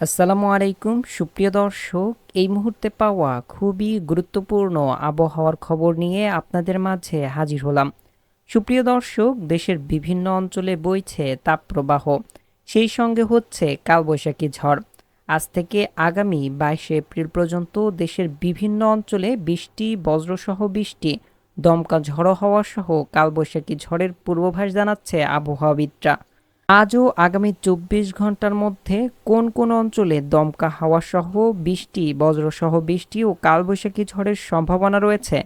আসসালামু আলাইকুম, সুপ্রিয় দর্শক। এই মুহূর্তে পাওয়া খুবই গুরুত্বপূর্ণ আবহাওয়ার খবর নিয়ে আপনাদের মাঝে হাজির হলাম। সুপ্রিয় দর্শক, দেশের বিভিন্ন অঞ্চলে বইছে তাপপ্রবাহ। সেই সঙ্গে হচ্ছে কালবৈশাখী ঝড়। আজ থেকে আগামী বাইশে এপ্রিল পর্যন্ত দেশের বিভিন্ন অঞ্চলে বৃষ্টি, বজ্রসহ বৃষ্টি, দমকা ঝড়ো হওয়া সহ কালবৈশাখী ঝড়ের পূর্বাভাস জানাচ্ছে আবহাওয়াবিদরা। আজও আগামী চব্বিশ ঘণ্টার মধ্যে কোন কোন অঞ্চলে দমকা হাওয়া সহ বৃষ্টি, বজ্রসহ বৃষ্টি ও কালবৈশাখী ঝড়ের সম্ভাবনা রয়েছে,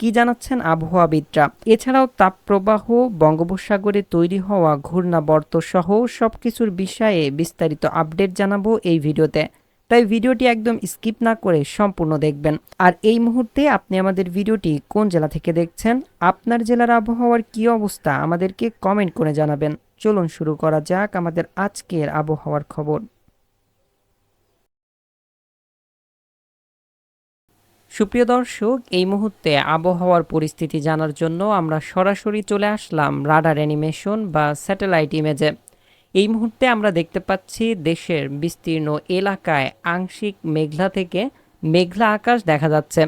কি জানাচ্ছেন আবহাওয়াবিদরা? এছাড়াও তাপপ্রবাহ, বঙ্গোপসাগরে তৈরি হওয়া ঘূর্ণাবর্ত সহ সবকিছুর বিষয়ে বিস্তারিত আপডেট জানাব এই ভিডিওতে। তাই ভিডিওটি একদম স্কিপ না করে সম্পূর্ণ দেখবেন। আর এই মুহূর্তে আপনি আমাদের ভিডিওটি কোন জেলা থেকে দেখছেন, আপনার জেলার আবহাওয়ার কি অবস্থা, আমাদেরকে কমেন্ট করে জানাবেন। চলুন শুরু করা যাক আমাদের আজকের আবহাওয়ার খবর। সুপ্রিয় দর্শক, এই মুহূর্তে আবহাওয়ার পরিস্থিতি জানার জন্য আমরা সরাসরি চলে আসলাম রাডার অ্যানিমেশন বা স্যাটেলাইট ইমেজে। এই মুহূর্তে আমরা দেখতে পাচ্ছি দেশের বিস্তীর্ণ এলাকায় আংশিক মেঘলা থেকে মেঘলা আকাশ দেখা যাচ্ছে।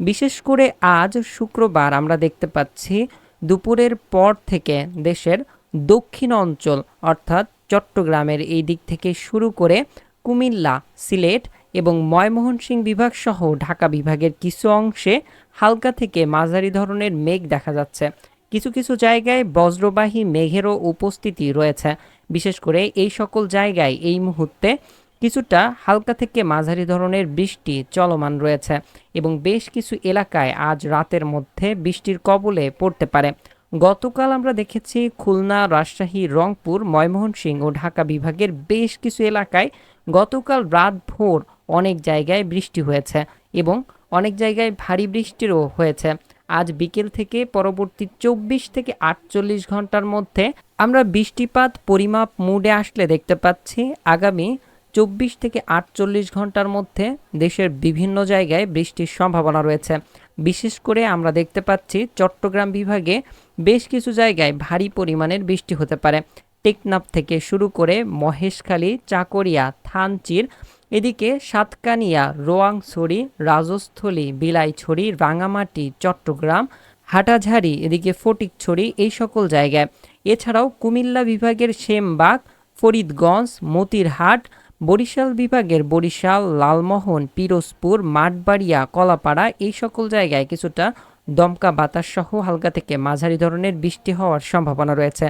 বিশেষ করে আজ শুক্রবার আমরা দেখতে পাচ্ছি দুপুরের পর থেকে দেশের দক্ষিণ অঞ্চল, অর্থাৎ চট্টগ্রামের এই দিক থেকে শুরু করে কুমিল্লা, সিলেট এবং ময়মোহনসিংহ বিভাগ সহ ঢাকা বিভাগের কিছু অংশে হালকা থেকে মাঝারি ধরনের মেঘ দেখা যাচ্ছে। কিছু কিছু জায়গায় বজ্রবাহী মেঘেরও উপস্থিতি রয়েছে। বিশেষ করে এই সকল জায়গায় এই মুহূর্তে কিছুটা হালকা থেকে মাঝারি ধরনের বৃষ্টি চলমান রয়েছে এবং বেশ কিছু এলাকায় আজ রাতের মধ্যে বৃষ্টির কবলে পড়তে পারে। গতকাল আমরা দেখেছি খুলনা, রাজশাহী, রংপুর ময়মোহনসিংহ ও ঢাকা বিভাগের বেশ কিছু এলাকায় গতকাল রাত ভোর অনেক জায়গায় বৃষ্টি হয়েছে এবং অনেক জায়গায় ভারী বৃষ্টিরও হয়েছে। আজ বিকেল থেকে পরবর্তী চব্বিশ থেকে আটচল্লিশ ঘণ্টার মধ্যে আমরা বৃষ্টিপাত, পরিমাপ, মুডে আসলে দেখতে পাচ্ছি। আগামী চব্বিশ থেকে আটচল্লিশ ঘণ্টার মধ্যে দেশের বিভিন্ন জায়গায় বৃষ্টির সম্ভাবনা রয়েছে। বিশেষ করে আমরা দেখতে পাচ্ছি চট্টগ্রাম বিভাগে বেশ কিছু জায়গায় ভারী পরিমাণের বৃষ্টি হতে পারে। টেকনাফ থেকে শুরু করে মহেশখালী, চাকরিয়া, থানচির, এদিকে সাতকানিয়া, রোয়াংছড়ি, রাজস্থলী, বিলাইছড়ি, রাঙামাটি, চট্টগ্রাম, হাটাঝাড়ি, এদিকে ফটিকছড়ি এই সকল জায়গায়। এছাড়াও কুমিল্লা বিভাগের সেমবাগ, ফরিদগঞ্জ, মতিরহাট বরিশাল বিভাগের বরিশাল, লালমোহন, পিরোজপুর, মাঠবাড়িয়া, কলাপাড়া এই সকল জায়গায় কিছুটা দমকা বাতাস সহ হালকা থেকে মাঝারি ধরনের বৃষ্টি হওয়ার সম্ভাবনা রয়েছে।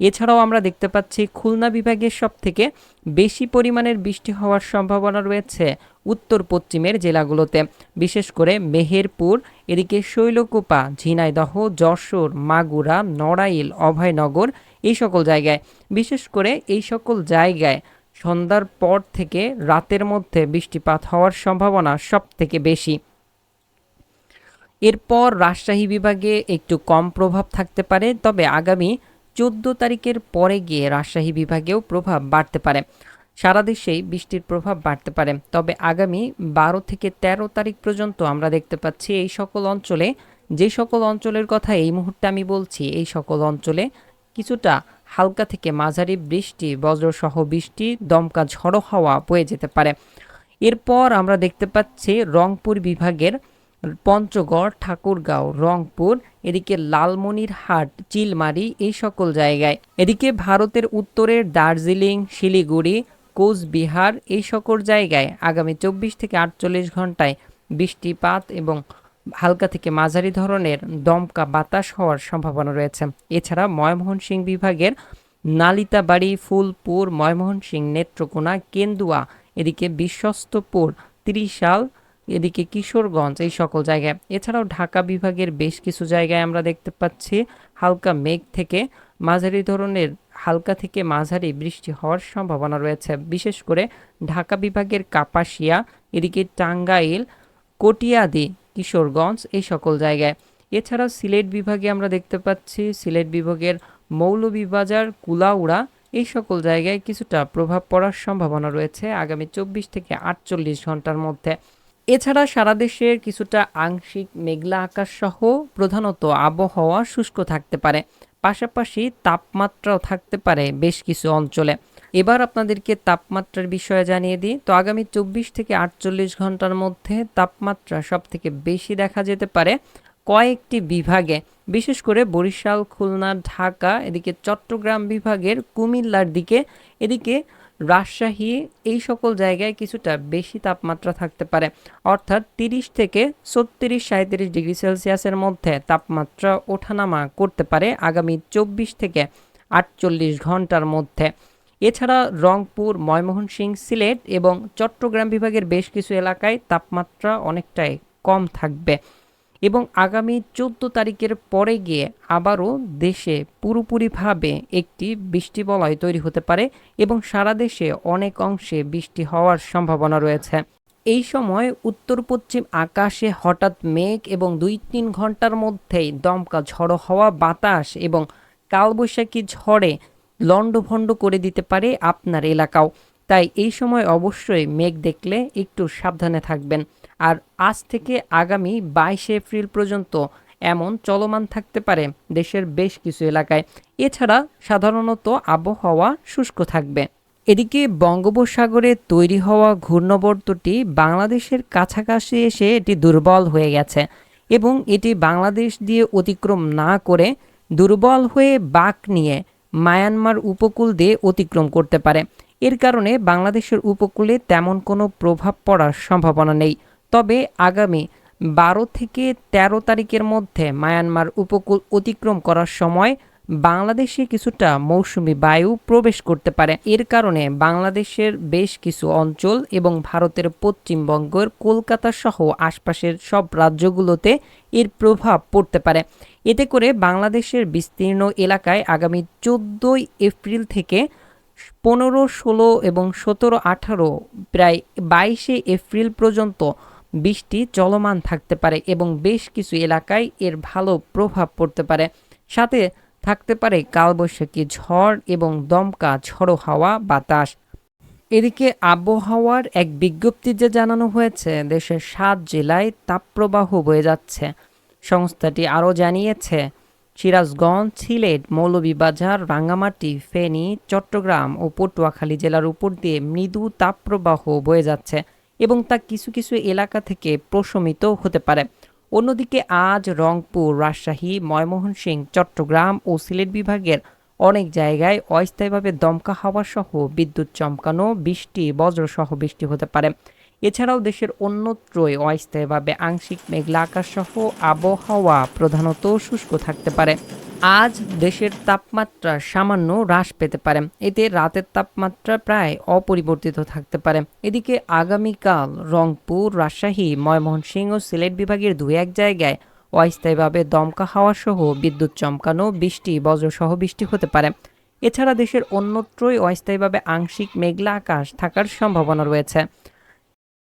এছাড়াও আমরা দেখতে পাচ্ছি খুলনা বিভাগের সব থেকে বেশি পরিমাণের বৃষ্টি হওয়ার সম্ভাবনা রয়েছে উত্তর পশ্চিমের জেলাগুলোতে। বিশেষ করে মেহেরপুর, এদিকে শৈলকুপা, ঝিনাইদহ, যশোর, মাগুরা, নড়াইল, অভয়নগর এই সকল জায়গায়। বিশেষ করে এই সকল জায়গায় সন্ধ্যার পর থেকে রাতের মধ্যে বৃষ্টিপাত হওয়ার সম্ভাবনা সব থেকে বেশি। এরপর রাজশাহী বিভাগে একটু কম প্রভাব থাকতে পারে, তবে আগামী চোদ্দ তারিখের পরে গিয়ে রাজশাহী বিভাগেও প্রভাব বাড়তে পারে। সারা দেশেই বৃষ্টির প্রভাব বাড়তে পারে, তবে আগামী বারো থেকে ১৩ তারিখ পর্যন্ত আমরা দেখতে পাচ্ছি এই সকল অঞ্চলে, যে সকল অঞ্চলের কথা এই মুহূর্তে আমি বলছি, এই সকল অঞ্চলে কিছুটা হালকা থেকে মাঝারি বৃষ্টি, বজ্রসহ বৃষ্টি, দমকা ঝড়ো হাওয়া বয়ে যেতে পারে। এরপর আমরা দেখতে পাচ্ছি রংপুর বিভাগের পঞ্চগড়, ঠাকুরগাঁও, রংপুর, এদিকে লালমনিরহাট, চিলমারি এই সকল জায়গায়। এদিকে ভারতের উত্তরের দার্জিলিং, শিলিগুড়ি, কোচবিহার এই সকল জায়গায় আগামী চব্বিশ থেকে আটচল্লিশ ঘন্টায় বৃষ্টিপাত এবং হালকা থেকে মাঝারি ধরনের দমকা বাতাস হওয়ার সম্ভাবনা রয়েছে। এছাড়া ময়মোহনসিং বিভাগের নালিতাবাড়ি, ফুলপুর ময়মোহনসিং নেত্রকোনা, কেন্দুয়া, এদিকে বিশ্বস্তপুর, ত্রিশাল, এদিকে কিশোরগঞ্জ, এই সকল জায়গায়। এছাড়াও ঢাকা বিভাগের বেশ কিছু জায়গায় আমরা দেখতে পাচ্ছি হালকা মেঘ থেকে মাঝারি ধরনের, হালকা থেকে মাঝারি বৃষ্টি হওয়ার সম্ভাবনা রয়েছে। বিশেষ করে ঢাকা বিভাগের কাপাসিয়া, এদিকে টাঙ্গাইল, কটিয়াদি কিশোরগঞ্জ এই সকল জায়গায়। এছাড়াও সিলেট বিভাগে আমরা দেখতে পাচ্ছি, সিলেট বিভাগের মৌলভীবাজার, কুলাউড়া, এই সকল জায়গায় কিছুটা প্রভাব পড়ার সম্ভাবনা রয়েছে আগামী চব্বিশ থেকে আটচল্লিশ ঘণ্টার মধ্যে। এছাড়া সারা দেশের কিছুটা আংশিক মেঘলা আকাশ সহ প্রধানত আবহাওয়া শুষ্ক থাকতে পারে। পাশাপাশি তাপমাত্রাও থাকতে পারে বেশ কিছু অঞ্চলে। এবার আপনাদেরকে তাপমাত্রার বিষয়ে জানিয়ে দিই। তো আগামী চব্বিশ থেকে আটচল্লিশ ঘণ্টার মধ্যে তাপমাত্রা সব থেকে বেশি দেখা যেতে পারে কয়েকটি বিভাগে। বিশেষ করে বরিশাল, খুলনা, ঢাকা, এদিকে চট্টগ্রাম বিভাগের, কুমিল্লার দিকে, এদিকে রাজশাহী, এই সকল জায়গায় কিছুটা বেশি তাপমাত্রা থাকতে পারে। অর্থাৎ তিরিশ থেকে ছত্রিশ সাঁত্রিশ ডিগ্রি সেলসিয়াসের মধ্যে তাপমাত্রা ওঠানামা করতে পারে আগামী চব্বিশ থেকে আটচল্লিশ ঘণ্টার মধ্যে। এছাড়া রংপুর ময়মনসিংহ সিলেট এবং চট্টগ্রাম বিভাগের বেশ কিছু এলাকায় তাপমাত্রা অনেকটাই কম থাকবে এবং আগামী চোদ্দ তারিখের পরে গিয়ে আবারও দেশে পুরোপুরিভাবে একটি বৃষ্টি বলয় তৈরি হতে পারে এবং সারা দেশে অনেক অংশে বৃষ্টি হওয়ার সম্ভাবনা রয়েছে। এই সময় উত্তর পশ্চিম আকাশে হঠাৎ মেঘ এবং দুই তিন ঘণ্টার মধ্যেই দমকা ঝড়ো হওয়া, বাতাস এবং কালবৈশাখী ঝড়ে লণ্ডভণ্ড করে দিতে পারে আপনার এলাকাও। তাই এই সময় অবশ্যই মেঘ দেখলে একটু সাবধানে থাকবেন। আর আজ থেকে আগামী বাইশে এপ্রিল পর্যন্ত এমন চলমান থাকতে পারে দেশের বেশ কিছু এলাকায়। এছাড়া সাধারণত আবহাওয়া শুষ্ক থাকবে। এদিকে বঙ্গোপসাগরে তৈরি হওয়া ঘূর্ণবর্তটি বাংলাদেশের কাছাকাছি এসে এটি দুর্বল হয়ে গেছে এবং এটি বাংলাদেশ দিয়ে অতিক্রম না করে দুর্বল হয়ে বাঁক নিয়ে মায়ানমার উপকূল দিয়ে অতিক্রম করতে পারে। এর কারণে বাংলাদেশের উপকূলে তেমন কোনো প্রভাব পড়ার সম্ভাবনা নেই। তবে আগামী বারো থেকে ১৩ তারিখের মধ্যে মায়ানমার উপকূল অতিক্রম করার সময় বাংলাদেশে কিছুটা মৌসুমি বায়ু প্রবেশ করতে পারে। এর কারণে বাংলাদেশের বেশ কিছু অঞ্চল এবং ভারতের পশ্চিমবঙ্গের কলকাতা সহ আশপাশের সব রাজ্যগুলোতে এর প্রভাব পড়তে পারে। এতে করে বাংলাদেশের বিস্তীর্ণ এলাকায় আগামী চোদ্দোই এপ্রিল থেকে পনেরো, ষোলো এবং সতেরো, আঠারো, প্রায় বাইশে এপ্রিল পর্যন্ত বৃষ্টি চলমান থাকতে পারে এবং বেশ কিছু এলাকায় এর ভালো প্রভাব পড়তে পারে। সাথে থাকতে পারে কালবৈশাখী ঝড় এবং দমকা ঝড়ো হাওয়া বাতাস। এদিকে আবহাওয়ার এক বিজ্ঞপ্তিতে জানানো হয়েছে, দেশের সাত জেলায় তাপপ্রবাহ বয়ে যাচ্ছে। সংস্থাটি আরও জানিয়েছে, সিরাজগঞ্জ, সিলেট, মৌলভীবাজার, রাঙ্গামাটি, ফেনী, চট্টগ্রাম ও পটুয়াখালী জেলার উপর দিয়ে মৃদু তাপপ্রবাহ বয়ে যাচ্ছে এবং তা কিছু কিছু এলাকা থেকে প্রশমিত হতে পারে। অন্যদিকে আজ রংপুর, রাজশাহী ময়মোহনসিং চট্টগ্রাম ও সিলেট বিভাগের অনেক জায়গায় অস্থায়ীভাবে দমকা হাওয়া সহ বিদ্যুৎ চমকানো, বৃষ্টি, বজ্রসহ বৃষ্টি হতে পারে। এছাড়াও দেশের অন্যত্রই অস্থায়ীভাবে আংশিক মেঘলা আকাশ সহ আবহাওয়া প্রধানত শুষ্ক থাকতে পারে। আজ দেশের তাপমাত্রা সামান্য হ্রাস পেতে পারে। এতে রাতের তাপমাত্রা প্রায় অপরিবর্তিত থাকতে পারে। এদিকে আগামীকাল রংপুর, রাজশাহী, ময়মনসিংহ ও সিলেট বিভাগের দু এক জায়গায় অস্থায়ীভাবে দমকা হাওয়া সহ বিদ্যুৎ চমকানো, বৃষ্টি, বজ্রসহ বৃষ্টি হতে পারে। এছাড়া দেশের অন্যত্রই অস্থায়ীভাবে আংশিক মেঘলা আকাশ থাকার সম্ভাবনা রয়েছে।